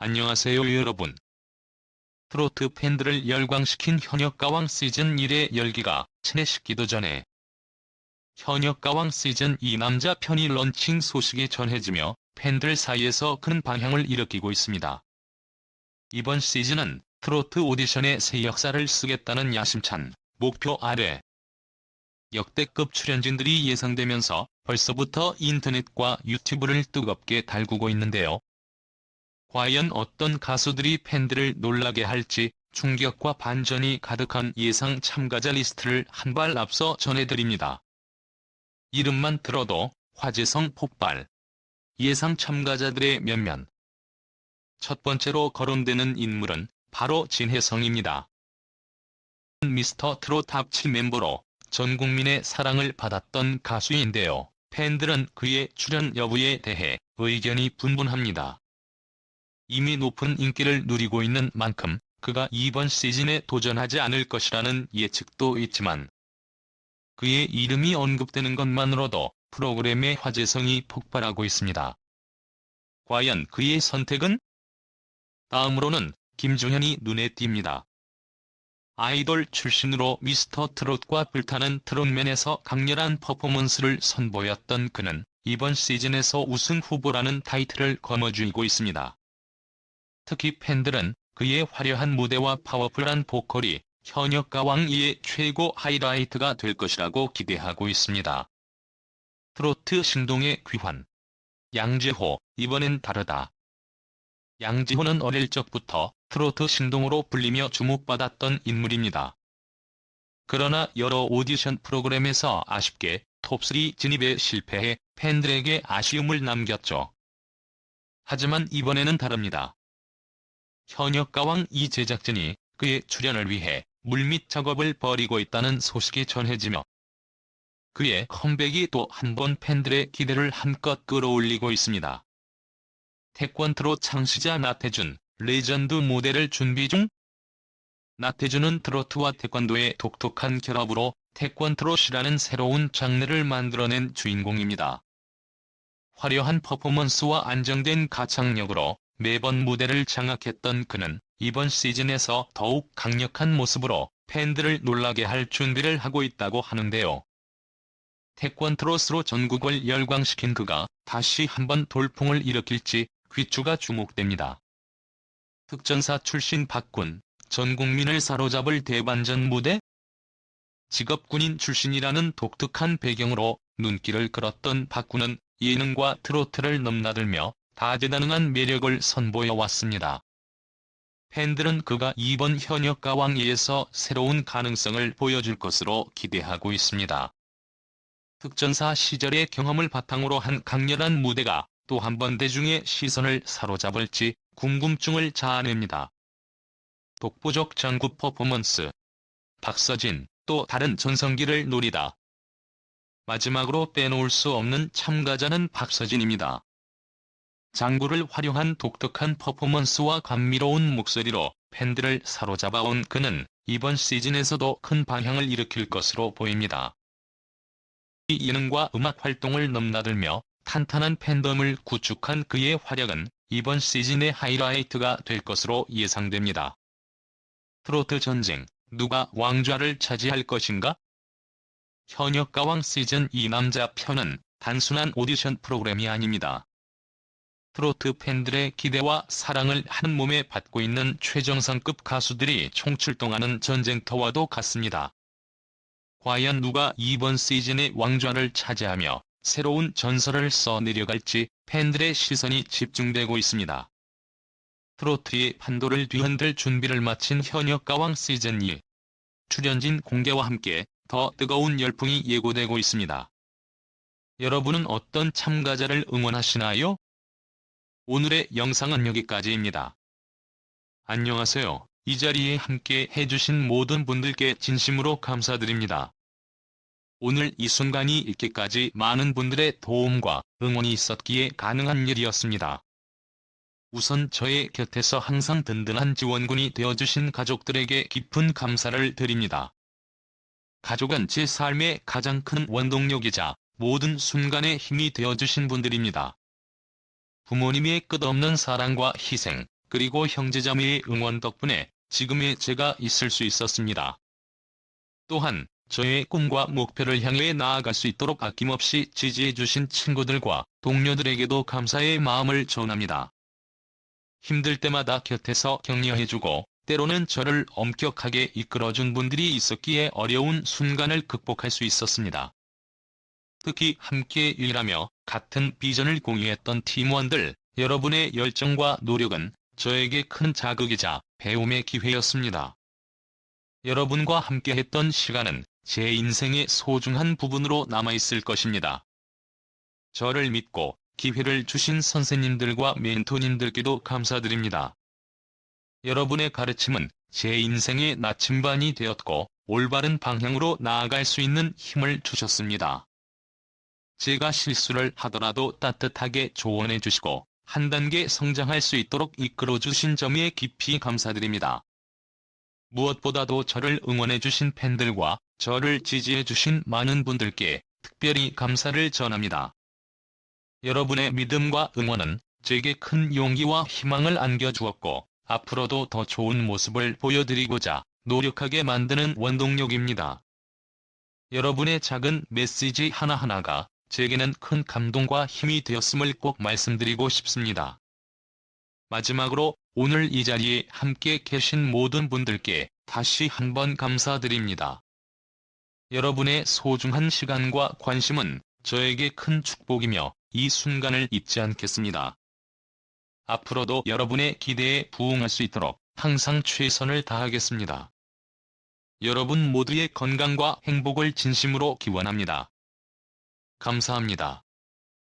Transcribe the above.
안녕하세요 여러분. 트로트 팬들을 열광시킨 현역가왕 시즌 1의 열기가 친해식기도 전에 현역가왕 시즌 2 남자 편이 런칭 소식이 전해지며 팬들 사이에서 큰 방향을 일으키고 있습니다. 이번 시즌은 트로트 오디션의 새 역사를 쓰겠다는 야심찬 목표 아래 역대급 출연진들이 예상되면서 벌써부터 인터넷과 유튜브를 뜨겁게 달구고 있는데요. 과연 어떤 가수들이 팬들을 놀라게 할지 충격과 반전이 가득한 예상 참가자 리스트를 한 발 앞서 전해드립니다. 이름만 들어도 화제성 폭발. 예상 참가자들의 면면. 첫 번째로 거론되는 인물은 바로 진혜성입니다. 미스터 트롯 탑7 멤버로 전 국민의 사랑을 받았던 가수인데요. 팬들은 그의 출연 여부에 대해 의견이 분분합니다. 이미 높은 인기를 누리고 있는 만큼 그가 이번 시즌에 도전하지 않을 것이라는 예측도 있지만 그의 이름이 언급되는 것만으로도 프로그램의 화제성이 폭발하고 있습니다. 과연 그의 선택은? 다음으로는 김종현이 눈에 띕니다. 아이돌 출신으로 미스터 트롯과 불타는 트롯맨에서 강렬한 퍼포먼스를 선보였던 그는 이번 시즌에서 우승 후보라는 타이틀을 거머쥐고 있습니다. 특히 팬들은 그의 화려한 무대와 파워풀한 보컬이 현역 가왕2의 최고 하이라이트가 될 것이라고 기대하고 있습니다. 트로트 신동의 귀환. 양재호, 이번엔 다르다. 양지호는 어릴 적부터 트로트 신동으로 불리며 주목받았던 인물입니다. 그러나 여러 오디션 프로그램에서 아쉽게 톱3 진입에 실패해 팬들에게 아쉬움을 남겼죠. 하지만 이번에는 다릅니다. 현역 가왕 이 제작진이 그의 출연을 위해 물밑 작업을 벌이고 있다는 소식이 전해지며 그의 컴백이 또 한 번 팬들의 기대를 한껏 끌어올리고 있습니다. 태권트로 창시자 나태준, 레전드 모델을 준비 중? 나태준은 트로트와 태권도의 독특한 결합으로 태권트롯이라는 새로운 장르를 만들어낸 주인공입니다. 화려한 퍼포먼스와 안정된 가창력으로 매번 무대를 장악했던 그는 이번 시즌에서 더욱 강력한 모습으로 팬들을 놀라게 할 준비를 하고 있다고 하는데요. 태권트롯으로 전국을 열광시킨 그가 다시 한번 돌풍을 일으킬지 귀추가 주목됩니다. 특전사 출신 박군, 전 국민을 사로잡을 대반전 무대? 직업군인 출신이라는 독특한 배경으로 눈길을 끌었던 박군은 예능과 트로트를 넘나들며 다재다능한 매력을 선보여 왔습니다. 팬들은 그가 이번 현역 가왕위에서 새로운 가능성을 보여줄 것으로 기대하고 있습니다. 특전사 시절의 경험을 바탕으로 한 강렬한 무대가 또 한 번 대중의 시선을 사로잡을지 궁금증을 자아냅니다. 독보적 장구 퍼포먼스 박서진, 또 다른 전성기를 노리다. 마지막으로 빼놓을 수 없는 참가자는 박서진입니다. 장구를 활용한 독특한 퍼포먼스와 감미로운 목소리로 팬들을 사로잡아온 그는 이번 시즌에서도 큰 방향을 일으킬 것으로 보입니다. 이 예능과 음악 활동을 넘나들며 탄탄한 팬덤을 구축한 그의 활약은 이번 시즌의 하이라이트가 될 것으로 예상됩니다. 트로트 전쟁, 누가 왕좌를 차지할 것인가? 현역 가왕 시즌 2 남자 편은 단순한 오디션 프로그램이 아닙니다. 트로트 팬들의 기대와 사랑을 한 몸에 받고 있는 최정상급 가수들이 총출동하는 전쟁터와도 같습니다. 과연 누가 이번 시즌의 왕좌를 차지하며 새로운 전설을 써내려갈지 팬들의 시선이 집중되고 있습니다. 트로트의 판도를 뒤흔들 준비를 마친 현역 가왕 시즌 2. 출연진 공개와 함께 더 뜨거운 열풍이 예고되고 있습니다. 여러분은 어떤 참가자를 응원하시나요? 오늘의 영상은 여기까지입니다. 안녕하세요. 이 자리에 함께 해주신 모든 분들께 진심으로 감사드립니다. 오늘 이 순간이 있기까지 많은 분들의 도움과 응원이 있었기에 가능한 일이었습니다. 우선 저의 곁에서 항상 든든한 지원군이 되어주신 가족들에게 깊은 감사를 드립니다. 가족은 제 삶의 가장 큰 원동력이자 모든 순간에 힘이 되어주신 분들입니다. 부모님의 끝없는 사랑과 희생, 그리고 형제자매의 응원 덕분에 지금의 제가 있을 수 있었습니다. 또한 저의 꿈과 목표를 향해 나아갈 수 있도록 아낌없이 지지해주신 친구들과 동료들에게도 감사의 마음을 전합니다. 힘들 때마다 곁에서 격려해주고 때로는 저를 엄격하게 이끌어준 분들이 있었기에 어려운 순간을 극복할 수 있었습니다. 특히 함께 일하며 같은 비전을 공유했던 팀원들, 여러분의 열정과 노력은 저에게 큰 자극이자 배움의 기회였습니다. 여러분과 함께했던 시간은 제 인생의 소중한 부분으로 남아있을 것입니다. 저를 믿고 기회를 주신 선생님들과 멘토님들께도 감사드립니다. 여러분의 가르침은 제 인생의 나침반이 되었고 올바른 방향으로 나아갈 수 있는 힘을 주셨습니다. 제가 실수를 하더라도 따뜻하게 조언해 주시고 한 단계 성장할 수 있도록 이끌어 주신 점에 깊이 감사드립니다. 무엇보다도 저를 응원해 주신 팬들과 저를 지지해 주신 많은 분들께 특별히 감사를 전합니다. 여러분의 믿음과 응원은 제게 큰 용기와 희망을 안겨주었고 앞으로도 더 좋은 모습을 보여드리고자 노력하게 만드는 원동력입니다. 여러분의 작은 메시지 하나하나가 제게는 큰 감동과 힘이 되었음을 꼭 말씀드리고 싶습니다. 마지막으로 오늘 이 자리에 함께 계신 모든 분들께 다시 한번 감사드립니다. 여러분의 소중한 시간과 관심은 저에게 큰 축복이며 이 순간을 잊지 않겠습니다. 앞으로도 여러분의 기대에 부응할 수 있도록 항상 최선을 다하겠습니다. 여러분 모두의 건강과 행복을 진심으로 기원합니다. 감사합니다.